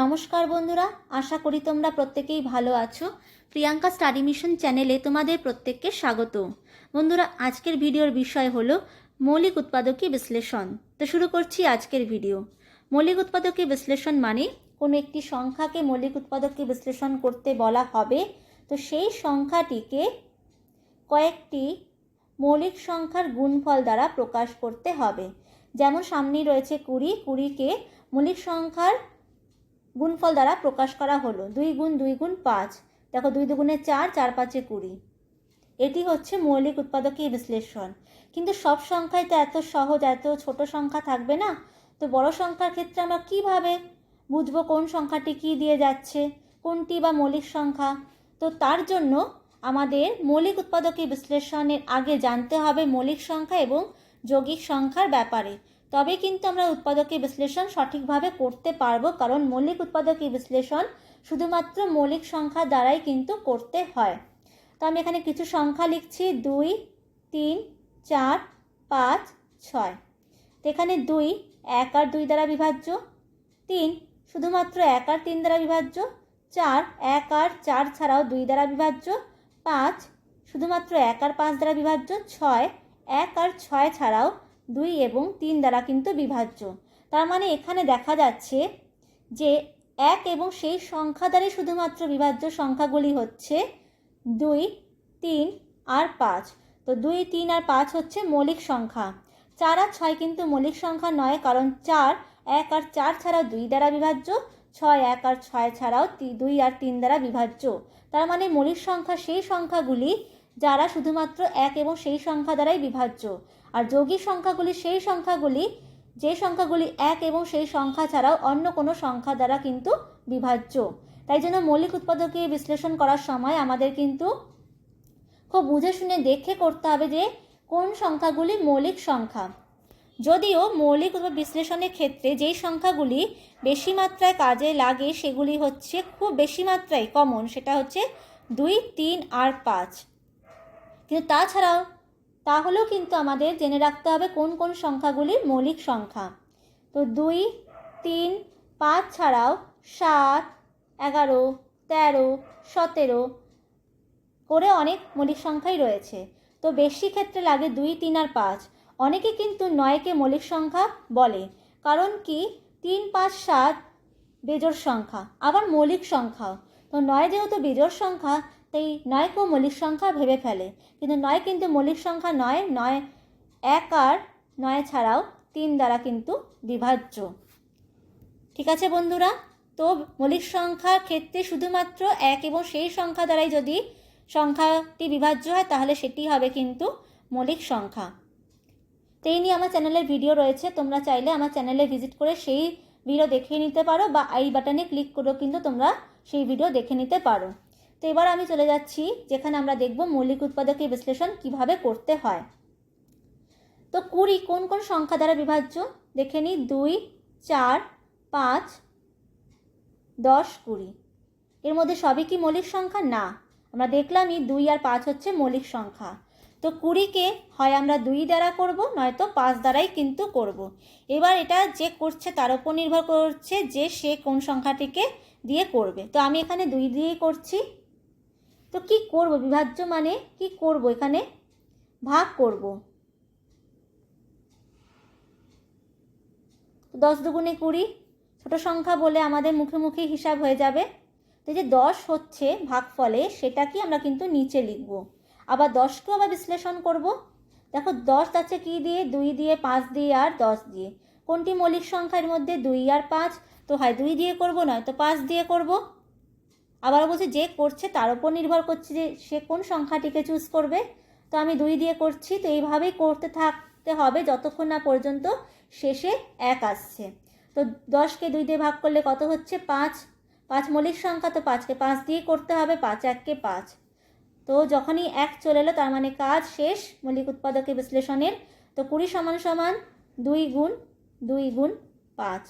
নমস্কার বন্ধুরা, আশা করি তোমরা প্রত্যেকেই ভালো আছো। প্রিয়াঙ্কা স্টাডি মিশন চ্যানেলে তোমাদের প্রত্যেককে স্বাগত। বন্ধুরা, আজকের ভিডিওর বিষয় হলো মৌলিক উৎপাদকী বিশ্লেষণ। তো শুরু করছি আজকের ভিডিও। মৌলিক উৎপাদকী বিশ্লেষণ মানে কোনো একটি সংখ্যাকে মৌলিক উৎপাদকী বিশ্লেষণ করতে বলা হবে। তো সেই সংখ্যাটিকে কয়েকটি মৌলিক সংখ্যার গুণফল দ্বারা প্রকাশ করতে হবে। যেমন সামনেই রয়েছে কুড়ি, কুড়িকে মৌলিক সংখ্যার গুণফল দ্বারা প্রকাশ করা হলো। দুই গুণ দুই গুণ পাঁচ। দেখো, দুই দুগুণে চার চার পাঁচে কুড়ি। এটি হচ্ছে মৌলিক উৎপাদকীয় বিশ্লেষণ। কিন্তু সব সংখ্যায় তো এত সহজ, এত ছোট সংখ্যা থাকবে না? তো বড় সংখ্যার ক্ষেত্রে আমরা কীভাবে বুঝব কোন সংখ্যাটি কী দিয়ে যাচ্ছে? কোনটি বা মৌলিক সংখ্যা? তো তার জন্য আমাদের মৌলিক উৎপাদকীয় বিশ্লেষণের আগে জানতে হবে মৌলিক সংখ্যা এবং যৌগিক সংখ্যার ব্যাপারে। তবে কিন্তু আমরা উৎপাদকীয় বিশ্লেষণ সঠিকভাবে করতে পারব, কারণ মৌলিক উৎপাদকীয় বিশ্লেষণ শুধুমাত্র মৌলিক সংখ্যা দ্বারাই কিন্তু করতে হয়। তো আমি এখানে কিছু সংখ্যা লিখছি, দুই, তিন, চার, পাঁচ, ছয়। তো এখানে দুই, এক আর দুই দ্বারা বিভাজ্য, তিন শুধুমাত্র এক আর তিন দ্বারা বিভাজ্য, চার, এক আর চার ছাড়াও দুই দ্বারা বিভাজ্য, পাঁচ শুধুমাত্র এক আর পাঁচ দ্বারা বিভাজ্য, ছয়, এক আর ছয় ছাড়াও দুই এবং তিন দ্বারা কিন্তু বিভাজ্য। তার মানে এখানে দেখা যাচ্ছে যে এক এবং সেই সংখ্যা দ্বারাই শুধুমাত্র বিভাজ্য সংখ্যাগুলি হচ্ছে দুই, তিন আর পাঁচ। তো দুই, তিন আর পাঁচ হচ্ছে মৌলিক সংখ্যা। চার আর ছয় কিন্তু মৌলিক সংখ্যা নয়, কারণ চার এক আর চার ছাড়াও দুই দ্বারা বিভাজ্য, ছয় এক আর ছয় ছাড়াও দুই আর তিন দ্বারা বিভাজ্য। তার মানে মৌলিক সংখ্যা সেই সংখ্যাগুলি যারা শুধুমাত্র এক এবং সেই সংখ্যা দ্বারাই বিভাজ্য। আর যৌগিক সংখ্যাগুলি সেই সংখ্যাগুলি, যে সংখ্যাগুলি এক এবং সেই সংখ্যা ছাড়াও অন্য কোনো সংখ্যা দ্বারা কিন্তু বিভাজ্য। তাই জন্য মৌলিক উৎপাদকীয় বিশ্লেষণ করার সময় আমাদের কিন্তু খুব বুঝে শুনে দেখে করতে হবে যে কোন সংখ্যাগুলি মৌলিক সংখ্যা। যদিও মৌলিক বিশ্লেষণের ক্ষেত্রে যেই সংখ্যাগুলি বেশি মাত্রায় কাজে লাগে সেগুলি হচ্ছে খুব বেশি মাত্রায় কমন সেটা হচ্ছে দুই, তিন আর পাঁচ। কিন্তু তাছাড়াও তাহলেও কিন্তু আমাদের জেনে রাখতে হবে কোন কোন সংখ্যাগুলি মৌলিক সংখ্যা। তো দুই, তিন, পাঁচ ছাড়াও সাত, এগারো, তেরো, সতেরো করে অনেক মৌলিক সংখ্যাই রয়েছে। তো বেশি ক্ষেত্রে লাগে দুই, তিন আর পাঁচ। অনেকে কিন্তু নয়কে মৌলিক সংখ্যা বলে, কারণ কি? তিন, পাঁচ, সাত বেজোর সংখ্যা, আবার মৌলিক সংখ্যাও। তো নয় যেহেতু বেজোর সংখ্যা তাই নয়কেও মৌলিক সংখ্যা ভেবে ফেলে। কিন্তু নয় কিন্তু মৌলিক সংখ্যা নয় নয় এক আর নয় ছাড়াও তিন দ্বারা কিন্তু বিভাজ্য। ঠিক আছে বন্ধুরা? তো মৌলিক সংখ্যার ক্ষেত্রে শুধুমাত্র এক এবং সেই সংখ্যা দ্বারাই যদি সংখ্যাটি বিভাজ্য হয়, তাহলে সেটি হবে কিন্তু মৌলিক সংখ্যা। তো এই নিয়ে আমার চ্যানেলের ভিডিও রয়েছে, তোমরা চাইলে আমার চ্যানেলে ভিজিট করে সেই ভিডিও দেখে নিতে পারো বা আই বাটনে ক্লিক করেও কিন্তু তোমরা সেই ভিডিও দেখে নিতে পারো। তো এবার আমি চলে যাচ্ছি, যেখানে আমরা দেখব মৌলিক উৎপাদকের বিশ্লেষণ কীভাবে করতে হয়। তো কুড়ি, কোন কোন সংখ্যা দ্বারা বিভাজ্য? দেখে নিই, দুই, চার, পাঁচ, দশ, কুড়ি। এর মধ্যে সবই কি মৌলিক সংখ্যা? না। আমরা দেখলামই দুই আর পাঁচ হচ্ছে মৌলিক সংখ্যা। তো কুড়িকে হয় আমরা দুই দ্বারা করব, নয়তো পাঁচ দ্বারাই কিন্তু করব। এবার এটা যে করছে তার উপর নির্ভর করছে যে সে কোন সংখ্যাটিকে দিয়ে করবে। তো আমি এখানে দুই দিয়েই করছি। তো কি করব? বিভাজ্য মানে কি করব এখানে? ভাগ করব। দশ দুগুণে কুড়ি, ছোট সংখ্যা বলে আমাদের মুখে মুখে হিসাব হয়ে যাবে। তো যে দশ হচ্ছে ভাগফলে সেটা কি আমরা কিন্তু নিচে লিখব। আবার দশকেও আবার বিশ্লেষণ করব। দেখো দশ আছে কি দিয়ে? দুই দিয়ে, পাঁচ দিয়ে আর দশ দিয়ে। কোনটি মৌলিক সংখ্যার মধ্যে দুই আর পাঁচ। তো হয় দুই দিয়ে করব, নয় তো পাঁচ দিয়ে করব। আবার বলছে, যে করছে তার উপর নির্ভর করছে যে সে কোন সংখ্যাটিকে চুজ করবে। তো আমি দুই দিয়ে করছি, তো এইভাবেই করতে থাকতে হবে যতক্ষণ না পর্যন্ত শেষে এক আসছে। তো দশকে দুই দিয়ে ভাগ করলে কত হচ্ছে? পাঁচ। পাঁচ মৌলিক সংখ্যা, তো পাঁচকে পাঁচ দিয়ে করতে হবে, পাঁচ এককে পাঁচ। তো যখনই এক চলে এলো, তার মানে কাজ শেষ মৌলিক উৎপাদকের বিশ্লেষণের। তো কুড়ি সমান সমান দুই গুণ দুই গুণ পাঁচ।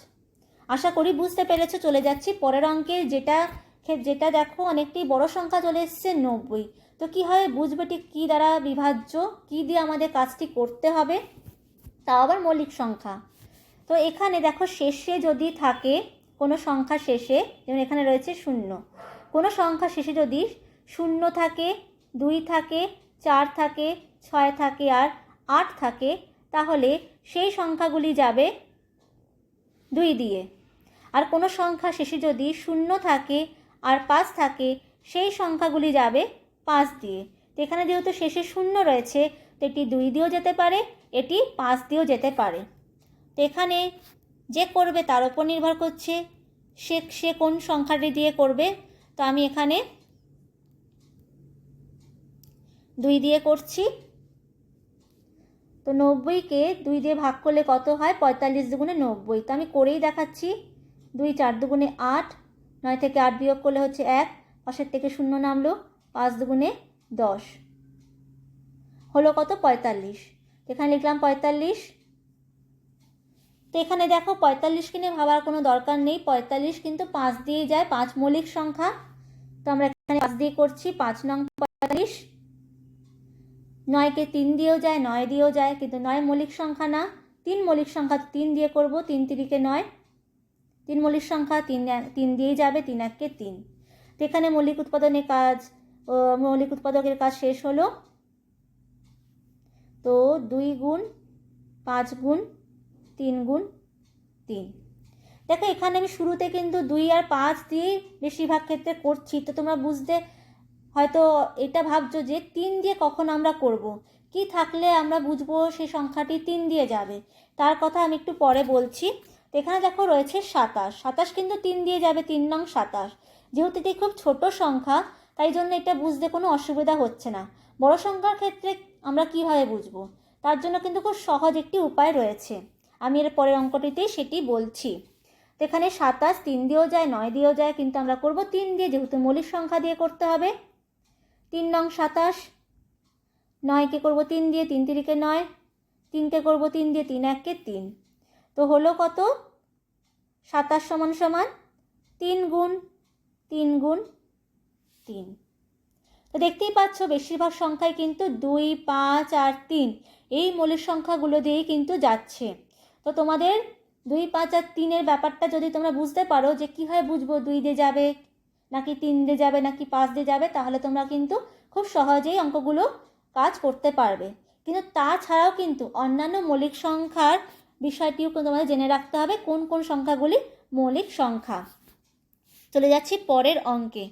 আশা করি বুঝতে পেরেছ, চলে যাচ্ছি পরের অঙ্কে, যেটা যেটা দেখো অনেকটি বড় সংখ্যা চলে এসছে, নব্বই। তো কী হয়, বুঝবে ঠিক কী দ্বারা বিভাজ্য? কী দিয়ে আমাদের কাজটি করতে হবে? তাও আবার মৌলিক সংখ্যা। তো এখানে দেখো শেষে যদি থাকে, কোনো সংখ্যা শেষে, যেমন এখানে রয়েছে শূন্য। কোনো সংখ্যা শেষে যদি শূন্য থাকে, দুই থাকে, চার থাকে, ছয় থাকে আর আট থাকে, তাহলে সেই সংখ্যাগুলি যাবে দুই দিয়ে। আর কোনো সংখ্যা শেষে যদি শূন্য থাকে আর পাঁচ থাকে, সেই সংখ্যাগুলি যাবে পাঁচ দিয়ে। তো এখানে যেহেতু শেষে শূন্য রয়েছে, তো এটি দুই দিয়েও যেতে পারে, এটি পাঁচ দিয়েও যেতে পারে। তো এখানে যে করবে তার উপর নির্ভর করছে সে সে কোন সংখ্যাটি দিয়ে করবে। তো আমি এখানে দুই দিয়ে করছি। তো নব্বইকে দুই দিয়ে ভাগ করলে কত হয়? পঁয়তাল্লিশ দুগুণে নব্বই। তো আমি করেই দেখাচ্ছি, দুই চার দুগুণে আট নয় থেকে আট বিয়োগ করলে হচ্ছে এক পাশের থেকে শূন্য নামলো, পাঁচ দুগুণে দশ। হলো কত? পঁয়তাল্লিশ। এখানে লিখলাম পঁয়তাল্লিশ। তো এখানে দেখো পঁয়তাল্লিশকে নিয়ে ভাবার কোনো দরকার নেই। পঁয়তাল্লিশ কিন্তু পাঁচ দিয়ে যায়, পাঁচ মৌলিক সংখ্যা। তো আমরা এখানে পাঁচ দিয়ে করছি, পাঁচ নং পঁয়তাল্লিশ। নয়কে তিন দিয়েও যায়, নয় দিয়েও যায়, কিন্তু নয় মৌলিক সংখ্যা না। তিন মৌলিক সংখ্যা তিন দিয়ে করব, তিন তিরিকে নয়। তিন মৌলিক সংখ্যা তিন তিন দিয়েই যাবে, তিন এককে তিন। তো এখানে মৌলিক উৎপাদনের কাজ মৌলিক উৎপাদকের কাজ শেষ হলো। তো দুই গুণ পাঁচ গুণ তিন গুণ তিন। দেখো, এখানে আমি শুরুতে কিন্তু দুই আর পাঁচ দিয়েই বেশিরভাগ ক্ষেত্রে করছি। তো তোমরা বুঝতে, হয়তো এটা ভাবছ যে তিন দিয়ে কখন আমরা করব। কি থাকলে আমরা বুঝব সেই সংখ্যাটি তিন দিয়ে যাবে? তার কথা আমি একটু পরে বলছি। এখানে দেখো রয়েছে সাতাশ। সাতাশ কিন্তু তিন দিয়ে যাবে, তিন নং সাতাশ। যেহেতু এটি খুব ছোট সংখ্যা, তাই জন্য এটা বুঝতে কোনো অসুবিধা হচ্ছে না। বড় সংখ্যার ক্ষেত্রে আমরা কীভাবে বুঝব? তার জন্য কিন্তু খুব সহজ একটি উপায় রয়েছে। আমি এর পরের অঙ্কটিতেই সেটি বলছি। তো এখানে সাতাশ তিন দিয়েও যায়, নয় দিয়েও যায়, কিন্তু আমরা করব তিন দিয়ে, যেহেতু মৌলিক সংখ্যা দিয়ে করতে হবে। তিন নং সাতাশ, নয়কে করব তিন দিয়ে, তিন তিরিকে নয়। তিনকে করব তিন দিয়ে, তিন এককে তিন। তো হলো কত? সাতাশ সমান সমান তিন গুণ তিন গুণ তিন। তো দেখতেই পাচ্ছ বেশিরভাগ সংখ্যাই কিন্তু দুই, পাঁচ আর তিন। এই মৌলিক সংখ্যাগুলো দিয়েই কিন্তু যাচ্ছে। তো তোমাদের দুই, পাঁচ আর তিনের ব্যাপারটা যদি তোমরা বুঝতে পারো যে কীভাবে বুঝব দুই দিয়ে যাবে, নাকি তিন দিয়ে যাবে, নাকি পাঁচ দিয়ে যাবে, তাহলে তোমরা কিন্তু খুব সহজেই অঙ্কগুলো কাজ করতে পারবে। কিন্তু তাছাড়াও কিন্তু অন্যান্য মৌলিক সংখ্যার বিষয়টিও তোমাদের জেনে রাখতে হবে, কোন কোন সংখ্যাগুলি মৌলিক সংখ্যা। চলে যাচ্ছি পরের অঙ্কে।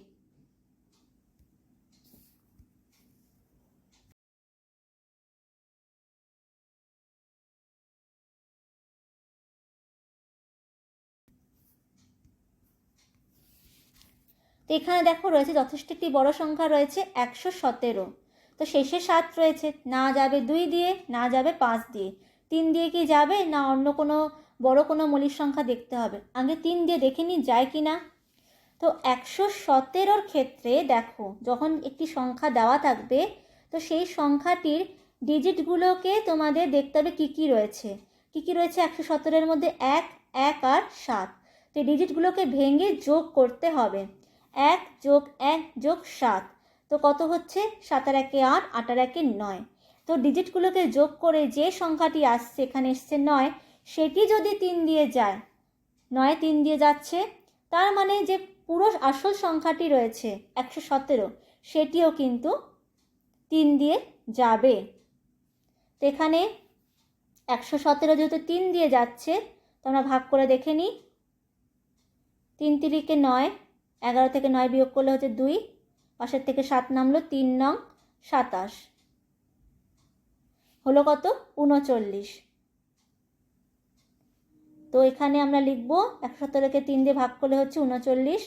তো এখানে দেখো রয়েছে যথেষ্ট একটি বড় সংখ্যা রয়েছে, একশো সতেরো। তো শেষে সাত রয়েছে, না যাবে দুই দিয়ে, না যাবে পাঁচ দিয়ে। তিন দিয়ে কি যাবে না অন্য কোনো বড় কোনো মৌলিক সংখ্যা দেখতে হবে? আগে তিন দিয়ে দেখে নিই যায় কি না? তো একশো সতেরোর ক্ষেত্রে দেখো, যখন একটি সংখ্যা দেওয়া থাকবে, তো সেই সংখ্যাটির ডিজিটগুলোকে তোমাদের দেখতে হবে কী কী রয়েছে। কী কী রয়েছে? একশো সতেরোর মধ্যে এক এক আর সাত। তো এই ডিজিটগুলোকে ভেঙে যোগ করতে হবে। এক যোগ এক যোগ সাত। তো কত হচ্ছে? সাতার একে আট আটার একে নয়। তো ডিজিটগুলোকে যোগ করে যে সংখ্যাটি আসছে, এখানে এসছে নয়, সেটি যদি তিন দিয়ে যায়, নয় তিন দিয়ে যাচ্ছে, তার মানে যে পুরো আসল সংখ্যাটি রয়েছে একশো সতেরো, সেটিও কিন্তু তিন দিয়ে যাবে। তো এখানে একশো সতেরো যেহেতু তিন দিয়ে যাচ্ছে, তো আমরা ভাগ করে দেখে নিই। তিন তিরিকে নয়, এগারো থেকে নয় বিয়োগ করলে হচ্ছে দুই পাশের থেকে সাত নামলো তিন নং সাতাশ। হলো কত? উনচল্লিশ তো এখানে আমরা লিখব একশো সতেরোকে তিন দিয়ে ভাগ করলে হচ্ছে উনচল্লিশ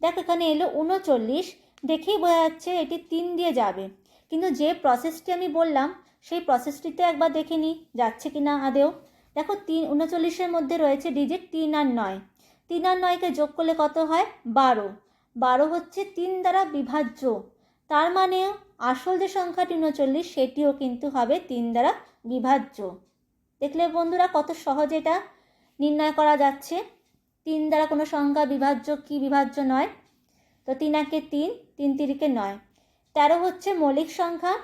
দেখ, এখানে এলো উনচল্লিশ দেখেই বোঝা যাচ্ছে এটি তিন দিয়ে যাবে। কিন্তু যে প্রসেসটি আমি বললাম, সেই প্রসেসটিতে একবার দেখে নিই যাচ্ছে কি না আদেও। দেখো, তিন উনচল্লিশের মধ্যে রয়েছে ডিজিট তিন আর নয়। তিন আর নয়কে যোগ করলে কত হয়? বারো। বারো হচ্ছে তিন দ্বারা বিভাজ্য। তার মানে আসল যে সংখ্যাটি উনচল্লিশ, সেটিও কিন্তু হবে তিন দ্বারা বিভাজ্য। দেখলে বন্ধুরা কত সহজ এটা। নির্ণয় করা যাচ্ছে, তিন দ্বারা কোনো সংখ্যা বিভাজ্য কি বিভাজ্য নয়। তো তিন একে তিন তিন তিরিকে নয়। তেরো হচ্ছে মৌলিক সংখ্যা,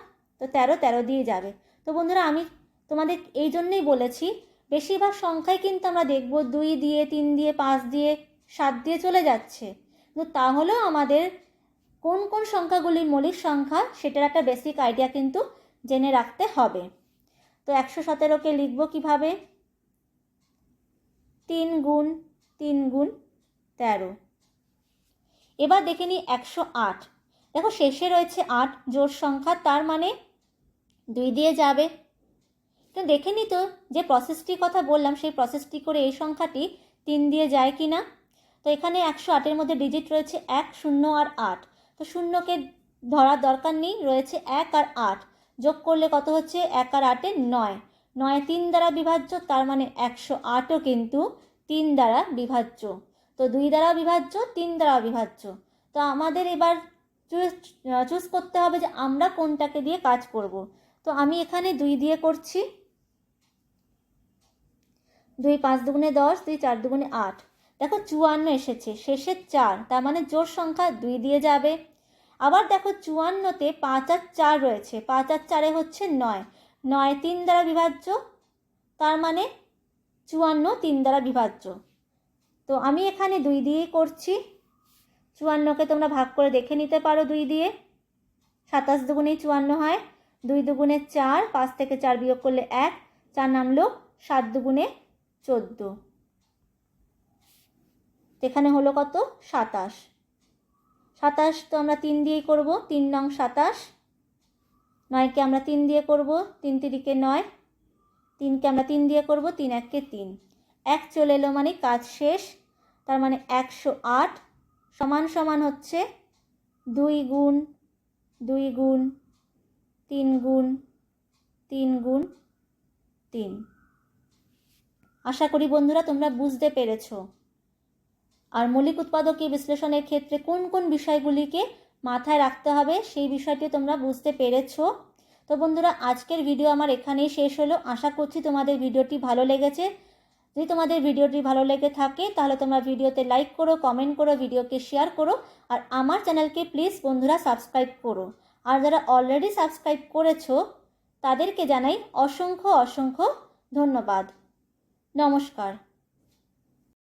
তো তেরো তেরো দিয়ে যাবে। তো বন্ধুরা আমি তোমাদের এই জন্যই বলেছি, বেশিরভাগ সংখ্যাই কিন্তু আমরা দেখব দুই দিয়ে, তিন দিয়ে, পাঁচ দিয়ে, সাত দিয়ে চলে যাচ্ছে। তো তাহলেও আমাদের কোন কোন সংখ্যাগুলি মৌলিক সংখ্যা সেটার একটা বেসিক আইডিয়া কিন্তু জেনে রাখতে হবে। তো একশো সতেরোকে লিখব কীভাবে? তিন গুণ তিন গুণ তেরো। এবার দেখে নিই একশো আট। দেখো শেষে রয়েছে আট জোর সংখ্যা, তার মানে দুই দিয়ে যাবে। তো দেখে নি তো যে প্রসেসটির কথা বললাম, সেই প্রসেসটি করে এই সংখ্যাটি তিন দিয়ে যায় কি না তো এখানে একশো আটের মধ্যে ডিজিট রয়েছে এক, শূন্য আর আট। তো শূন্যকে ধরার দরকার নেই, রয়েছে এক আর আট। যোগ করলে কত হচ্ছে? এক আর আটে নয়। নয় তিন দ্বারা বিভাজ্য, তার মানে একশো আটও কিন্তু তিন দ্বারা বিভাজ্য। তো দুই দ্বারা বিভাজ্য, তিন দ্বারা বিভাজ্য। তো আমাদের এবার চুজ চুজ করতে হবে যে আমরা কোনটাকে দিয়ে কাজ করব। তো আমি এখানে দুই দিয়ে করছি। দুই পাঁচ দুগুণে দশ, দুই চার দুগুণে আট। দেখো চুয়ান্ন এসেছে, শেষের চার, তার মানে জোর সংখ্যা দুই দিয়ে যাবে। আবার দেখো চুয়ান্নতে পাঁচ আর চার রয়েছে, পাঁচ আর চারে হচ্ছে নয়। নয় তিন দ্বারা বিভাজ্য, তার মানে চুয়ান্ন তিন দ্বারা বিভাজ্য। তো আমি এখানে দুই দিয়েই করছি। চুয়ান্নকে তোমরা ভাগ করে দেখে নিতে পারো দুই দিয়ে। সাতাশ দুগুণেই চুয়ান্ন হয়, দুই দুগুণে চার, পাঁচ থেকে চার বিয়োগ করলে এক, চার নামলো সাত দুগুণে চোদ্দ। এখানে হলো কত? সাতাশ। সাতাশ তো আমরা তিন দিয়েই করব। তিন নং সাতাশ। নয়কে আমরা তিন দিয়ে করব। তিন তিরিকে নয়। তিনকে আমরা তিন দিয়ে করব। তিন এককে তিন। এক চলে এলো মানে কাজ শেষ। তার মানে একশো আট সমান সমান হচ্ছে দুই গুণ দুই গুণ, তিন গুণ তিন গুণ, তিন। আশা করি বন্ধুরা তোমরা বুঝতে পেরেছ। আর মৌলিক উৎপাদকীয় বিশ্লেষণের ক্ষেত্রে কোন কোন বিষয়গুলিকে মাথায় রাখতে হবে সেই বিষয়টি তোমরা বুঝতে পেরেছ। তো বন্ধুরা, আজকের ভিডিও আমার এখানেই শেষ হলো। আশা করছি তোমাদের ভিডিওটি ভালো লেগেছে। যদি তোমাদের ভিডিওটি ভালো লেগে থাকে, তাহলে তোমরা ভিডিওতে লাইক করো কমেন্ট করো, ভিডিওকে শেয়ার করো, আর আমার চ্যানেলকে প্লিজ বন্ধুরা সাবস্ক্রাইব করো। আর যারা অলরেডি সাবস্ক্রাইব করেছ, তাদেরকে জানাই অসংখ্য অসংখ্য ধন্যবাদ। নমস্কার।